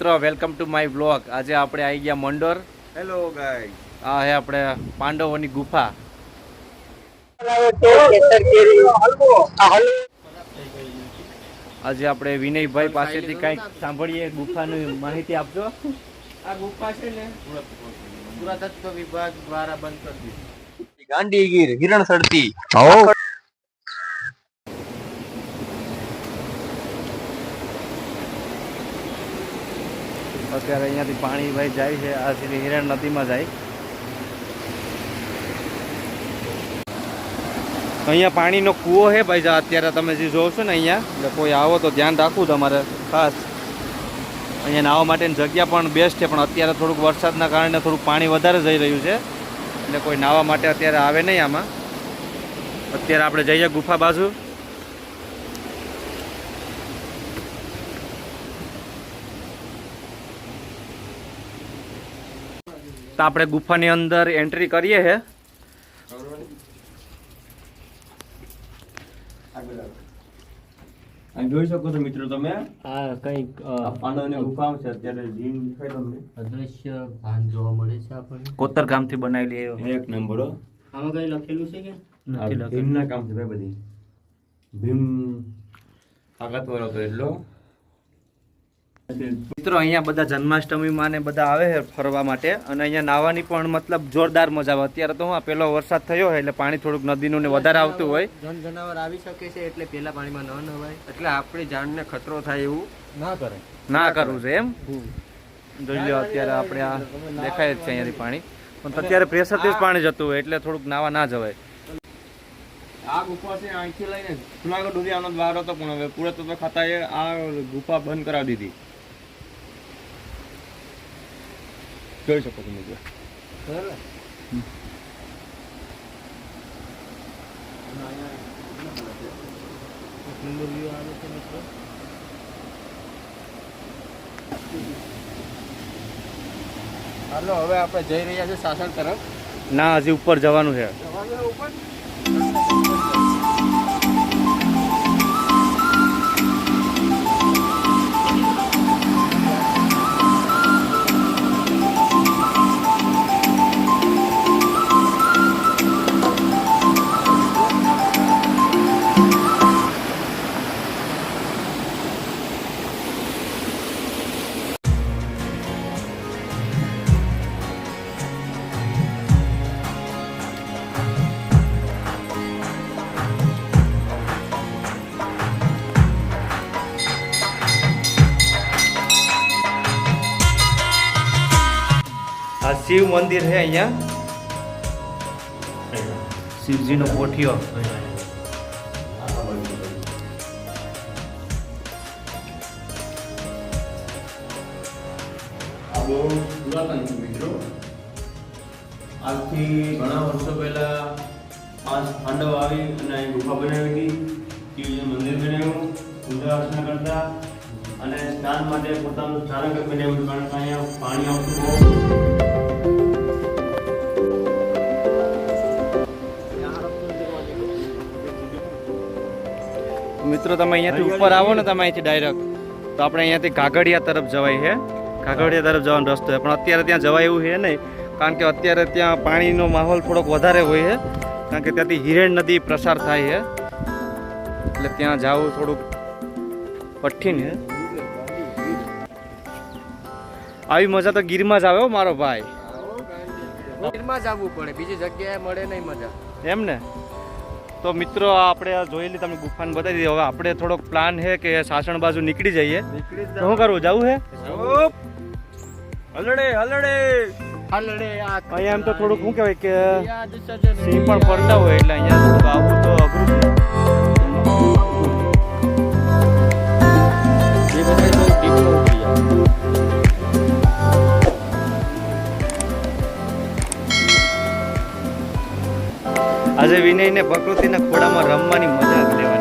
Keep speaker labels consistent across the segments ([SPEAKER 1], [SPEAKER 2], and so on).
[SPEAKER 1] મિત્રો welcome to my blog આજે આપણે આવી ગયા મંડોર.
[SPEAKER 2] હેલો ગાઈસ
[SPEAKER 1] આ હે આપણે પાંડવોની ગુફા. આજે આપણે વિનયભાઈ પાસેથી કંઈક સાંભળીએ ગુફાની માહિતી આપજો.
[SPEAKER 2] આ ગુફા છે ને પુરાતત્વ વિભાગ દ્વારા બંધ કરી દીધી. ગાંડીગીર હિરણ સડતી
[SPEAKER 1] અત્યારે અહીંયાથી પાણી ભાઈ જાય છે. આ સીધી હિરણ નદીમાં જાય. અહીંયા પાણીનો કૂવો છે ભાઈ અત્યારે તમે જે જોવો છો ને અહીંયા, એટલે કોઈ આવો તો ધ્યાન રાખવું તમારે ખાસ. અહીંયા નાહવા માટેની જગ્યા પણ બેસ્ટ છે, પણ અત્યારે થોડુંક વરસાદના કારણે થોડુંક પાણી વધારે જઈ રહ્યું છે. એટલે કોઈ નાહવા માટે અત્યારે આવે નહીં આમાં. અત્યારે આપણે જઈએ ગુફા બાજુ. તો આપણે ગુફાની અંદર એન્ટ્રી કરીએ
[SPEAKER 2] હે. જોઈ શકો છો મિત્રો તમે?
[SPEAKER 3] આ કંઈક
[SPEAKER 2] પાંડવની ગુફા છે અત્યારે જીન દેખાય તમને.
[SPEAKER 3] અદ્રશ્ય ભાન જોવા મળે છે આપણને.
[SPEAKER 1] કોતર ગામથી બનાવેલી
[SPEAKER 2] એક નંબર
[SPEAKER 3] આમાં કઈ લખેલું છે કે?
[SPEAKER 2] ભીમના કામ છે ભાઈ બધી. ભીમ તાકાતવર હતો એટલો
[SPEAKER 1] મિત્રો અહીંયા બધા જન્માષ્ટમીમાં ને બધા આવે છે ફરવા માટે અને અહીંયા નાવાની પણ મતલબ જોરદાર મજા આવે. અત્યારે તો આ પેલો વરસાદ થયો હોય એટલે પાણી થોડુંક નદીનું ને વધારે આવતું હોય.
[SPEAKER 3] જન જનાવર આવી શકે છે એટલે પેલા પાણીમાં ન નવાય
[SPEAKER 2] એટલે આપણી જાણને ખતરો થાય એવું
[SPEAKER 3] ના કરે.
[SPEAKER 1] ના કરવું છે એમ? જોઈ લો અત્યારે આપણે આ દેખાય જ છે અહીંયાથી પાણી. પણ અત્યારે પ્રેશરથી જ પાણી જતું હોય એટલે થોડુંક નાવા ના જવાય.
[SPEAKER 2] આ ગુફા છે અહીંથી લઈને જુનાગઢ સુધી આનો દ્વાર હતો પણ હવે પુરાતત્વ ખાતાએ આ ગુફા બંધ કરાવી દીધી. જોઈ શકો છો મિત્રો.
[SPEAKER 3] બરાબર
[SPEAKER 2] હાલો હવે આપણે જઈ રહ્યા છીએ સાસણ તરફ.
[SPEAKER 1] ના હજી ઉપર જવાનું છે. આ શિવ મંદિર છે અહીંયા. શિવજીનો કોઠિયો.
[SPEAKER 2] આજથી ઘણા વર્ષો પહેલા પાંચ પાંડવ આવી અને અહીં ગુફા બનાવી હતી. શિવજી મંદિર બનાવ્યું, પૂજા અર્ચના કરતા અને સ્નાન માટે પોતાનું સ્નાનક બનાવ્યું કારણ કે અહીંયા પાણી આવતું બહુ
[SPEAKER 1] મિત્રો તમે અહીંયાથી ઉપર આવો ને તમે અહીંથી ડાયરેક્ટ તો આપણે અહીંયાથી કાગડિયા તરફ જવાય છે. કાગડિયા તરફ જવાનો રસ્તો છે. પણ અત્યારે ત્યાં જવાય એવું છે નહીં. કારણ કે અત્યારે ત્યાં પાણીનો માહોલ થોડોક વધારે હોય છે. કારણ કે ત્યાંથી હિરેણ નદી પ્રસાર થાય છે. એટલે ત્યાં જવું થોડુંક કઠિન છે. આવી મજા તો ગીરમાં જ આવે હો મારો ભાઈ.
[SPEAKER 3] ગીરમાં જ આવવું પડે. બીજી જગ્યાએ મળે નહીં મજા.
[SPEAKER 1] એમ ને? તો મિત્રો આપણે આ જોયેલી તમને ગુફાને બતાવી દીધી. હવે આપણે થોડોક પ્લાન છે કે સાસણ બાજુ નીકળી જઈએ. શું કરવું જવું હે
[SPEAKER 2] હલડે હલડે.
[SPEAKER 3] હાલડે
[SPEAKER 1] અહીંયા એમ તો થોડુંક શું કહેવાય કે સિંહ પણ ફરતા હોય એટલે અહીંયા થોડુંક આવવું તો અઘરું છે. આજે વિનયને પ્રકૃતિના ખોળામાં રમવાની મજા લેવાની.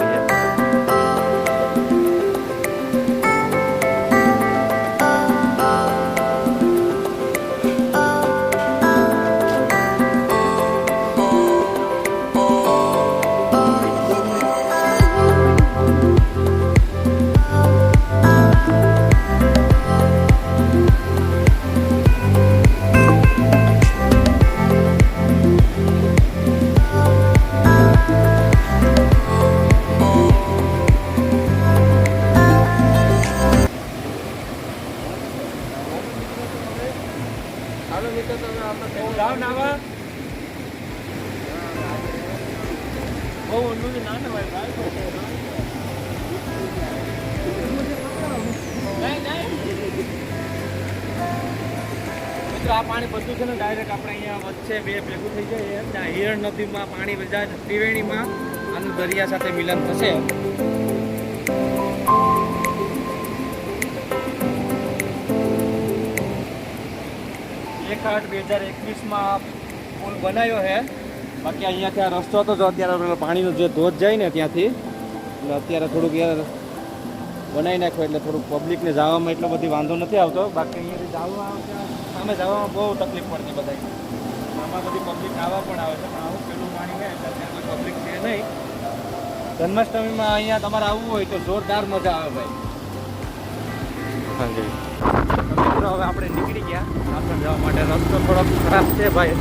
[SPEAKER 1] પાણી બધા ત્રિવેણીમાં આનું દરિયા સાથે મિલન થશે. એક આઠ બે હજાર એકવીસમાં પુલ બનાવ્યો છે. બાકી અહીંયાથી આ રસ્તો હતો, જો અત્યારે પાણીનો જે ધોધ જાય ને ત્યાંથી, એટલે અત્યારે થોડુંક યાર બનાવી નાખ્યો એટલે થોડુંક પબ્લિકને જવામાં એટલો બધી વાંધો નથી આવતો. બાકી અહીંયાથી જવા સામે જવામાં બહુ તકલીફ પડતી બધાય આમાં બધી પબ્લિક આવવા પણ આવે છે, પણ આવું પબ્લિક છે નહીં જન્માષ્ટમીમાં અહીંયા તમારે આવવું હોય તો જોરદાર મજા આવે ભાઈ. હવે આપણે નીકળી ગયા. આપણે જવા માટે રસ્તો થોડોક ખરાબ છે ભાઈ.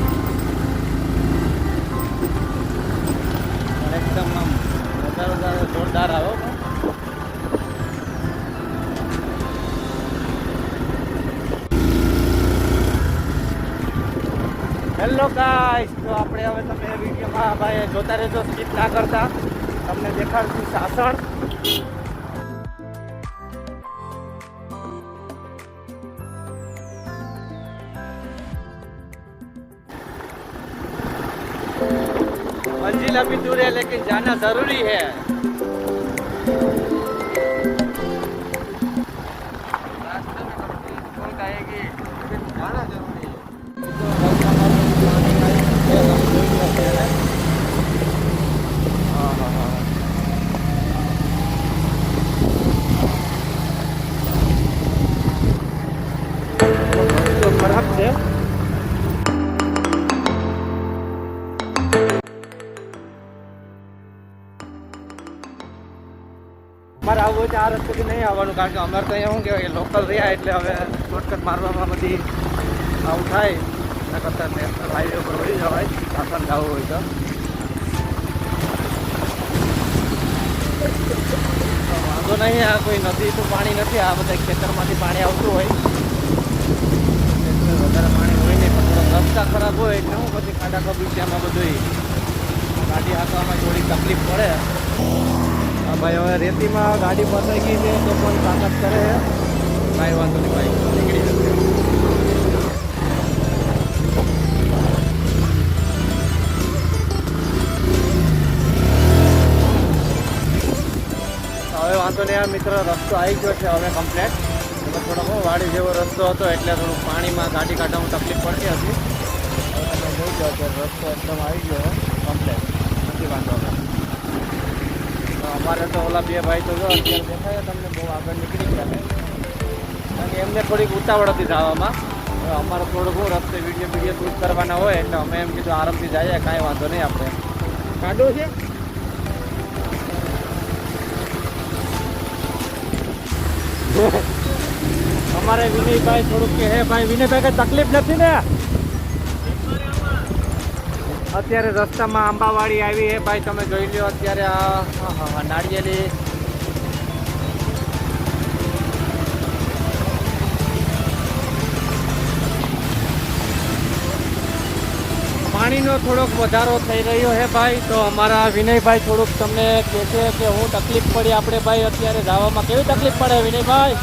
[SPEAKER 1] હેલો ગાઈસ તો આપણે હવે તમે વિડીયોમાં ભાઈ જોતા રહેજો સ્કીપ ના કરતા. તમને દેખાડશું સાસણ. મંજિલ અભી દૂર હે, લેકિન જાના જરૂરી હે. છે. અમારે આવું હોય તો આ રસ્તેથી નહીં આવવાનું, કારણ કે અમારે તો અહીંયા શું કહેવાય લોકલ રહ્યા એટલે હવે શોર્ટકટ મારવામાં બધી આવું થાય. એના કરતાં નેશનલ હાઈવે પર વળી જવાય સાસણ જવું હોય તો વાંધો નહીં, આ કોઈ નદી તો પાણી નથી, આ બધા ખેતરમાંથી પાણી આવતું હોય એટલે વધારે પાણી હોય નહીં પણ થોડોક રસ્તા ખરાબ હોય એટલે હું પછી ખાડા કબીચિયામાં બધું ગાડી હાંકવામાં થોડી તકલીફ પડે. ભાઈ હવે રેતીમાં ગાડી ફસાઈ ગઈ છે તો પણ તાકાત કરે કાંઈ વાંધો નહીં ભાઈ, નીકળી જશે. હવે વાંધો નહીં આ મિત્ર, રસ્તો આવી ગયો છે હવે કમ્પ્લેટ એમાં થોડો વાડી જેવો રસ્તો હતો એટલે થોડું પાણીમાં ગાડી કાઢવામાં તકલીફ પડતી હતી. જાઓ કે રસ્તો એકદમ આવી ગયો કમ્પ્લેટ નથી વાંધો અમારે તો ઓલા બે ભાઈ તો જો, અત્યારે દેખાય તમને, બહુ આગળ નીકળી ગયા કારણ કે એમને થોડીક ઉતાવળ હતી જવામાં. અમારે થોડુંક હું રસ્તે વીડિયો વીડિયો શૂટ કરવાના હોય, એટલે અમે એમ કીધું આરામથી જઈએ, કાંઈ વાંધો નહીં આપણે. કાઢો છે? અમારે વિનયભાઈ થોડુંક કે હે ભાઈ, વિનયભાઈ, કઈ તકલીફ નથી ને? અત્યારે રસ્તામાં આંબાવાડી આવી છે ભાઈ, તમે જોઈ લ્યો અત્યારે આ નાળિયેરી. પાણીનો થોડોક વધારો થઈ રહ્યો છે ભાઈ, તો અમારા વિનયભાઈ થોડુંક તમને કહેશે કે હું તકલીફ પડી. આપણે ભાઈ અત્યારે જવામાં કેવી તકલીફ પડે વિનયભાઈ?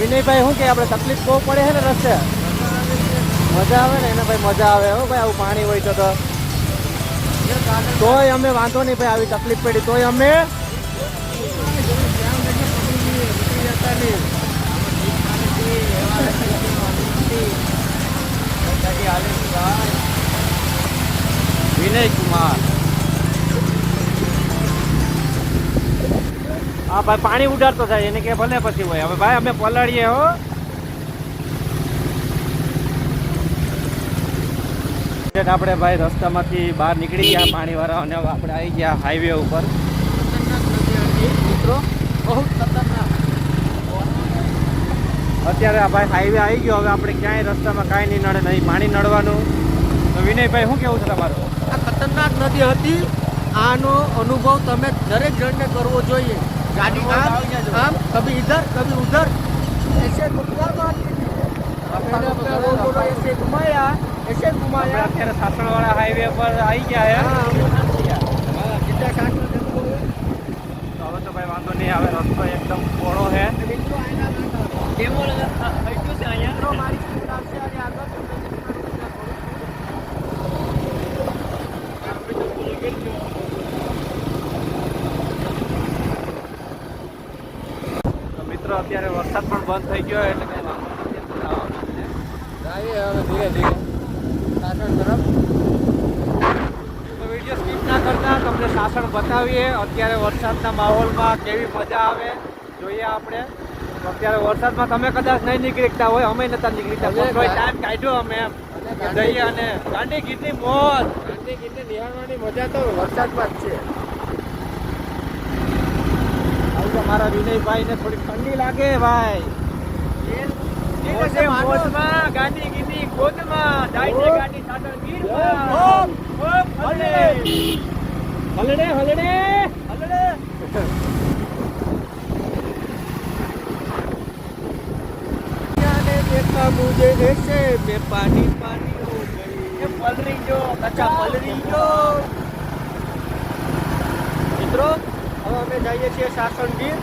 [SPEAKER 1] વિનયભાઈ, શું કે આપણે તકલીફ બહુ પડે છે ને રસ્તે? મજા આવે ને? એને ભાઈ મજા આવે. હો ભાઈ, આવું પાણી હોય તો તોય અમે વાંધો નહીં ભાઈ, આવી તકલીફ પડી. તોય અમે વિનય કુમાર હા ભાઈ પાણી ઉડાડતો થાય એને કે ભલે પછી હોય. હવે ભાઈ અમે પલાળીએ હો. આપણે ભાઈ રસ્તામાંથી બહાર નીકળી ગયા પાણીવાળા અને હવે આપણે આવી ગયા હાઈવે ઉપર.
[SPEAKER 3] મિત્રો બહુ ખતરનાક.
[SPEAKER 1] અત્યારે આ ભાઈ હાઈવે આવી ગયો હવે આપણે ક્યાંય રસ્તામાં કાંઈ નહીં નડે નહીં પાણી નડવાનું. તો વિનયભાઈ શું કેવું છે તમારું?
[SPEAKER 3] આ ખતરનાક નદી હતી. આનો અનુભવ તમે દરેક જણને કરવો જોઈએ. गाड़ी आम आम कभी इधर कभी उधर ऐसे घुमा मैंने अपना रोड बोलो ऐसे घुमाया ऐसे
[SPEAKER 1] આપણે
[SPEAKER 3] घुमाया
[SPEAKER 1] અત્યારે સાસણવાળા હાઈવે પર આવી ગયા છે
[SPEAKER 3] हाँ हम लोग हाँ जितना काट
[SPEAKER 1] તો હવે તો ભાઈ વાંધો નહીં આવે રસ્તો એકદમ પહોળો છે મિત્રો અત્યારે વરસાદ પણ બંધ થઈ ગયો એટલે કઈ
[SPEAKER 3] આવીએ હવે ધીરે ધીરે. સાસણ તરફ.
[SPEAKER 1] તો વીડિયો સ્કીપ ના કરતા તમને સાસણ બતાવીએ. અત્યારે વરસાદના માહોલમાં કેવી મજા આવે જોઈએ આપણે. અત્યારે વરસાદમાં તમે કદાચ નહીં નીકળતા હોય અમે નતા નીકળતા. કોઈ ટાઈમ કાઢ્યો અમે જઈએ અને ગાંધી ગીતની મોજ.
[SPEAKER 3] ગાંધી ગીતે નિહાળવાની મજા તો વરસાદમાં જ છે.
[SPEAKER 1] કે મારા વિનયભાઈને થોડી ઠંડી લાગે ભાઈ. છે ગાડી
[SPEAKER 3] પાણી પાણી હો ગઈ
[SPEAKER 1] કચા પલરી જો.
[SPEAKER 3] મિત્રો હવે અમે જઈએ છીએ સાસણગીર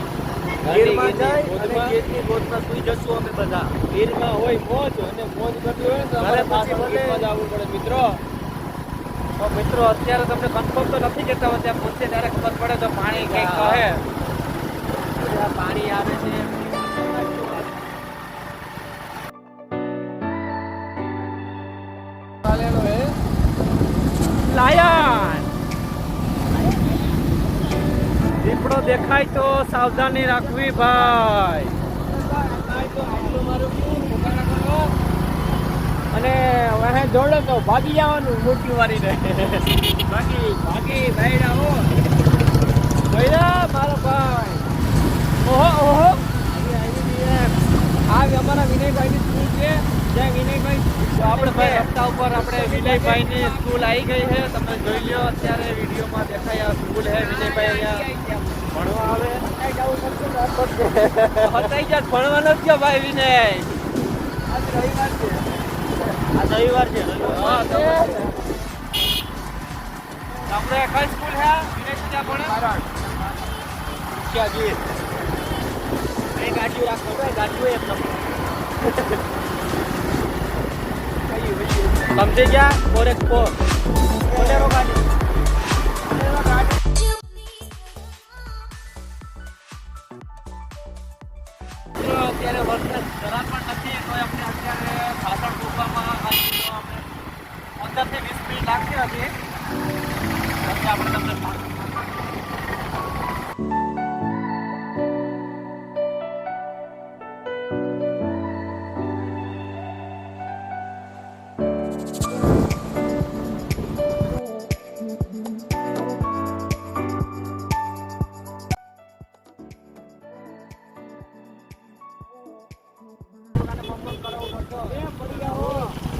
[SPEAKER 3] ગીરમાં જઈ અને ગીરની ગોદમાં સુઈ જશું અમે બધા.
[SPEAKER 1] ગીરમાં હોય મોજ અને મોજ કરવી હોય તો અમારે
[SPEAKER 3] પછી
[SPEAKER 1] પાછળ ગીરમાં જવું પડે મિત્રો. તો મિત્રો અત્યારે તમને કન્ફર્મ તો નથી કહેતા હોય ત્યાં પહોંચે ત્યારે ખબર પડે તો પાણી કંઈક કહે.
[SPEAKER 3] પાણી આવે છે. ચાલેલો
[SPEAKER 1] દેખાય તો સાવધાની રાખવી ભાઈ. અને વાહે જોડે તો ભાગી જવાનું મોટી વારીને ભાગી ભાગી ભાઈડા હો. ભાઈડા મારો ભાઈ. ઓહો ઓહો. આ અમારા વિનયભાઈની સ્કૂલ છે. જ્યાં વિનયભાઈ આપણે ભાઈ રસ્તા ઉપર આપણે વિનયભાઈની સ્કૂલ આવી ગઈ છે. તમે જોઈ લો અત્યારે વિડીયોમાં દેખાય આ સ્કૂલ છે. વિનયભાઈ અહીંયા ભણવા આવે હટાઈ જાય ભણવાનો જ ગયો ભાઈ વિનય
[SPEAKER 3] આજ રવિવાર છે
[SPEAKER 1] આ રવિવાર છે હા આપણે કઈ સ્કૂલ છે વિનય ક્યાં ભણે ક્યાં જોઈએ
[SPEAKER 3] એ ગાડીઓ રાખો ગાડીઓ એક નંબર
[SPEAKER 1] સમજી ગયા ફોર એક્સ ફોર ગાડી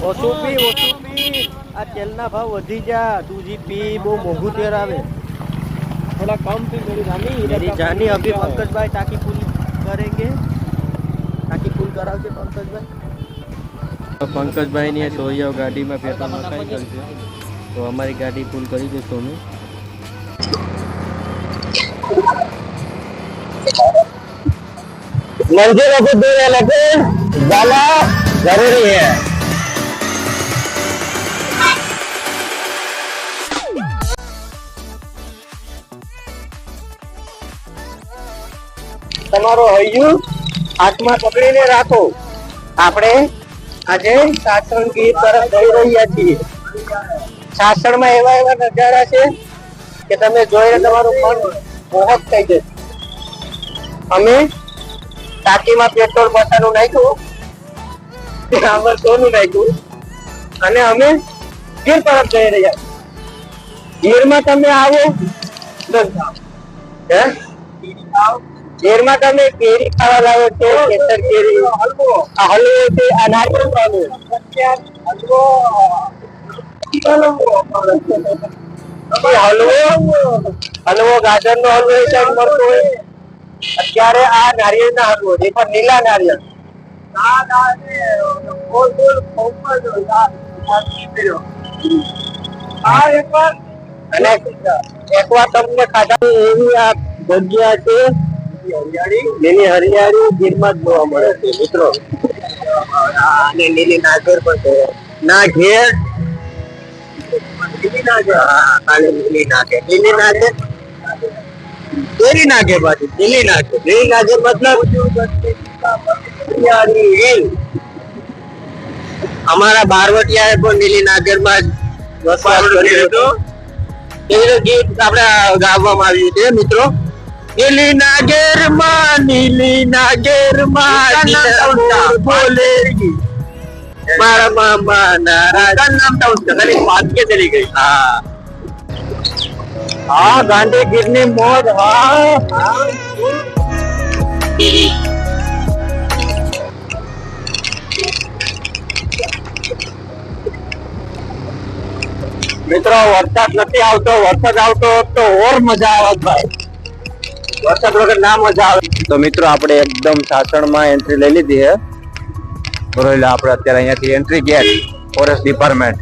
[SPEAKER 3] ઓછું પી ઓછું પી આ તેલના ભાવ વધી જા તું જી પી બહુ મોંઘું તેલ આવે
[SPEAKER 1] थोड़ा कम थी मेरी जानी
[SPEAKER 3] मेरी जानी अभी पंकज भाई टाकी फुल करेंगे टाकी फुल करावजे पंकज भाई पंकज भाई ની તો અહીંયા ગાડીમાં પેટ્રોલ નખાઈ ગયું છે તો અમારી ગાડી ફૂલ કરી દઈશું અમે
[SPEAKER 4] मंजिलों को दूर है लेकिन जाना जरूरी है તમારો હૈયું હાથમાં પકડીને રાખો. આપણે આજે સાસણ ગીર તરફ જઈ રહ્યા છીએ. સાસણમાં એવા એવા નજારા છે કે તમે જોઈને તમારું મન મોહક થઈ જશે. અમે ટાંકીમાં પેટ્રોલ બસાનું નાખ્યું ત્યાં આગળ સોનું નાખ્યું, અને અમે ગીર તરફ જઈ રહ્યા. ગીરમાં તમે આવો. હે? ગીરમાં તમે કેરી ખાવા લાવો છો કેસર કેરી? આ હલવો છે આ નારિયેળ પાણી. હલવો. હલવો. હલવો ગાજર નો હલવો એ મળતો હોય. અત્યારે આ નારિયેળ ના હલવો એ પણ લીલા નારિયેળ. અને એકવાર તમને ખાધા એવી આ જગ્યા છે લીલી હરિયાળી ગીરમાં જ જોવા મળે છે, મિત્રો. અને લીલી નાગર પણ છે. નાગેર? લીલી લીલી નાગર. લીલી લીલી નાગર લીલી નાગર. માં જ ગીત આપણે ગાવામાં આવ્યું છે, મિત્રો. નીલી નાગેરમાં નીલી નાગેરમાં બોલે મારા મામા નારા નામ ડાઉન ખાલી વાત કે ચલી ગઈ હા હા ગાંધીગીરની મોજ હા મિત્રો વરસાદ નથી આવતો વરસાદ આવતો હોત તો ઓર મજા આવત ભાઈ વરસાદ વગર ના મજા આવે. તો મિત્રો, આપણે એકદમ સાસણમાં એન્ટ્રી લઈ લીધી છે. બરોબર આપણે અત્યારે અહીંયાથી એન્ટ્રી ગેટ ફોરેસ્ટ ડિપાર્ટમેન્ટ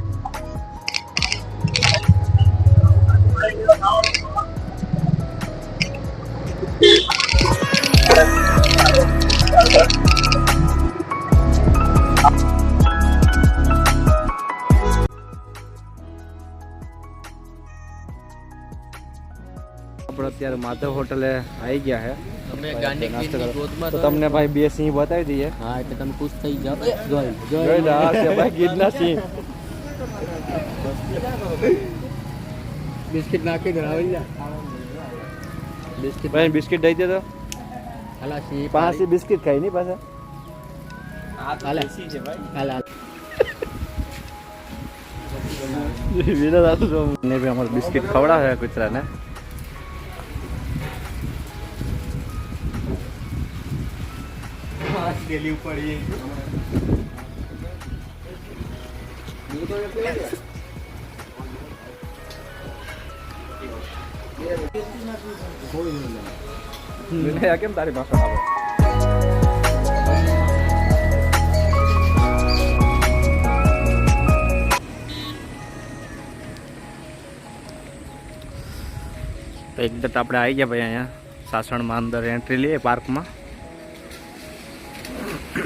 [SPEAKER 1] આપણે અત્યારે માધવ હોટલે આવી ગયા છે
[SPEAKER 3] અમે ગાંડી
[SPEAKER 1] તમને ભાઈ બે સિંહ બતાવી દઈએ.
[SPEAKER 3] હા એટલે તમે ખુશ થઈ જાઓ. જોઈ
[SPEAKER 1] જોઈ ભાઈ ગીરના સિંહ.
[SPEAKER 3] બિસ્કિટ નાખી દો આવી જા. બિસ્કિટ
[SPEAKER 1] ભાઈ બિસ્કિટ દઈ દે તો
[SPEAKER 3] હાલા સી
[SPEAKER 1] પાંચ બિસ્કિટ ખાઈ નહીં પાછા.
[SPEAKER 3] ભાઈ. હાલા.
[SPEAKER 1] વિનોદ આતું ને અમારે બિસ્કિટ ખવડાવે કૂતરાને વિનય કેમ તારી પાસે આવે તો એકદમ આપણે આવી ગયા ભાઈ અહીંયા સાસણમાં અંદર એન્ટ્રી લઈએ પાર્કમાં આ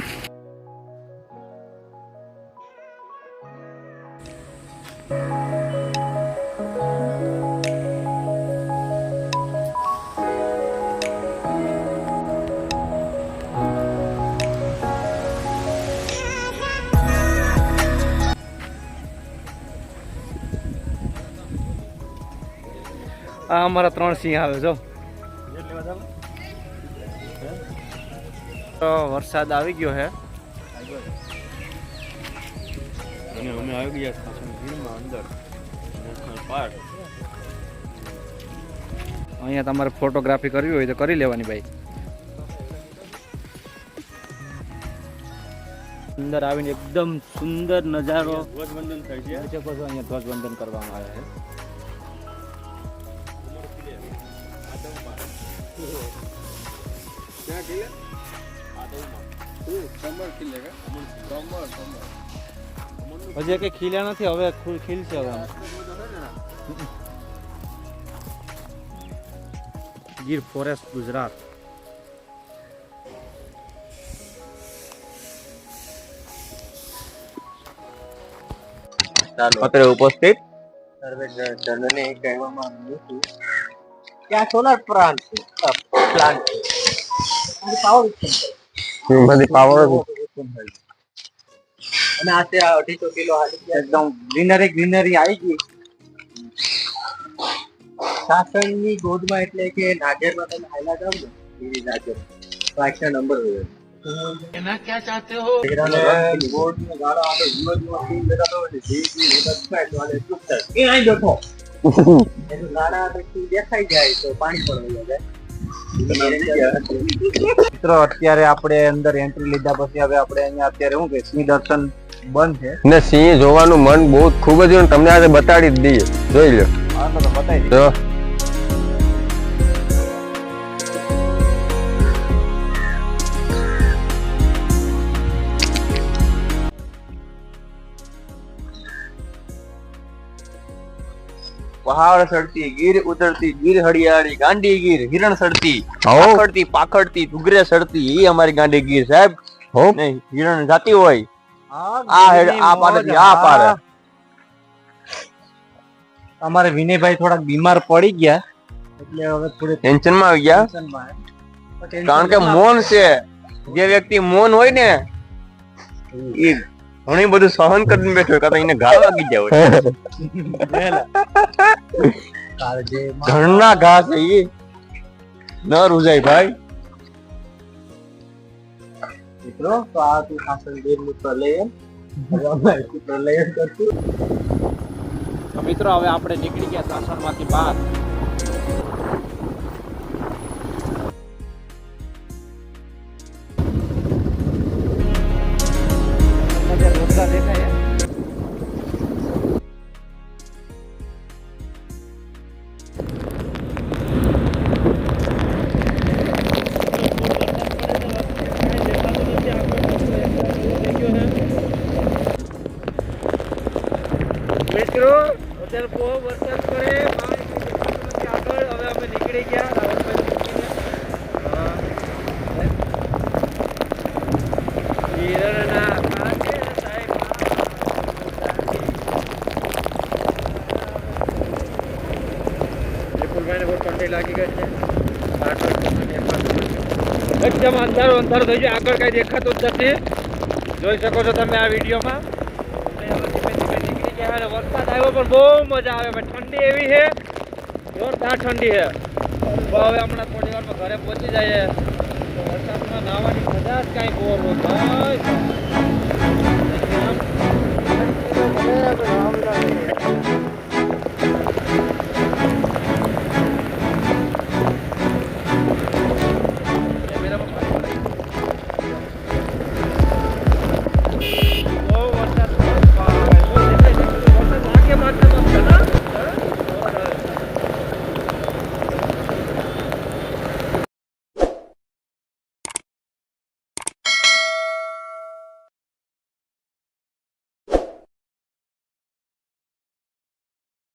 [SPEAKER 1] અમારા ત્રણ સિંહ આવે જો તો વરસાદ આવી ગયો છે
[SPEAKER 2] અને અમે આવી ગયા સાસણ ગીરમાં અંદર. National park.
[SPEAKER 1] અહીંયા તમારે ફોટોગ્રાફી કરવી હોય તો કરી લેવાની ભાઈ. અંદર આવીને એકદમ સુંદર નજારો.
[SPEAKER 2] ધ્વજવંદન થાય છે.
[SPEAKER 1] અહીંયા ધ્વજવંદન કરવામાં આવે છે. હજી કઈ ખીલ્યા નથી હવે ખીલશે હવે ગીર ફોરેસ્ટ ગુજરાત.
[SPEAKER 4] અત્રે ઉપસ્થિત. સર્વે જનને કહેવામાં આવ્યું હતું. કે આ સોલાર પ્લાન્ટ પ્લાન્ટ છે? પાવર બધી પાવર અને આ તે અઢીસો કિલો એકદમ ગ્રીનરી ગ્રીનરી આવી ગઈ. સાસણની ગોદમાં એટલે કે નાજરમાં તમે હાઈલાઈટ જાવ ને એવી નાજર પાંચના નંબર હોય. ક્યાં ચાહતે હો? ગોડ મે ગાળો આવે જીવન દેખાઈ જાય તો પાણી પણ મિત્રો અત્યારે આપણે અંદર એન્ટ્રી લીધા પછી હવે આપણે અહીંયા અત્યારે શું કે સિંહ દર્શન બંધ છે.
[SPEAKER 5] ને સિંહ જોવાનું મન બહુ ખૂબ જ તમને આજે બતાડી જ દઈએ. જોઈ લો
[SPEAKER 4] તો બતાવી
[SPEAKER 2] પહાડ સડતી ગીર ઉતરતી ગીર હરિયાળી ગાંડી ગીર હિરણ સડતી પાખડતી પાખડતી ડુગરે સડતી એ અમારી ગાંડી ગીર સાહેબ.
[SPEAKER 5] હો.
[SPEAKER 2] હિરણ જાતી હોય. આ હેડ આ પાડેથી આ પાડે.
[SPEAKER 3] અમારે વિનયભાઈ થોડાક બીમાર પડી ગયા એટલે હવે થોડી
[SPEAKER 2] ટેન્શનમાં આવી ગયા?
[SPEAKER 3] ટેન્શનમાં
[SPEAKER 2] કારણ કે મૌન છે. જે વ્યક્તિ મૌન હોય ને એ ઘણી બધું સહન કરીને બેઠો કાં તો એને ઘા વાગી જાય ઘરના ઘા છે એ ન રૂજાય ભાઈ.
[SPEAKER 3] મિત્રો તો આ તું સાસણ ગીરનું પ્રલયન હવે અમે પ્રલયન કરશું.
[SPEAKER 1] મિત્રો હવે આપણે નીકળી ગયા સાસણમાંથી બહાર. અંધારું અંધારો થઈ ગયું આગળ કાંઈ દેખાતું જ નથી. જોઈ શકો છો તમે આ વિડીયોમાં. વરસાદ આવ્યો પણ બહુ મજા આવે ઠંડી એવી છે. જોરદાર ઠંડી છે. હવે હમણાં થોડી વારમાં ઘરે પહોંચી જઈએ. વરસાદમાં નાહવાની મજા જ કાંઈ બોર હોય.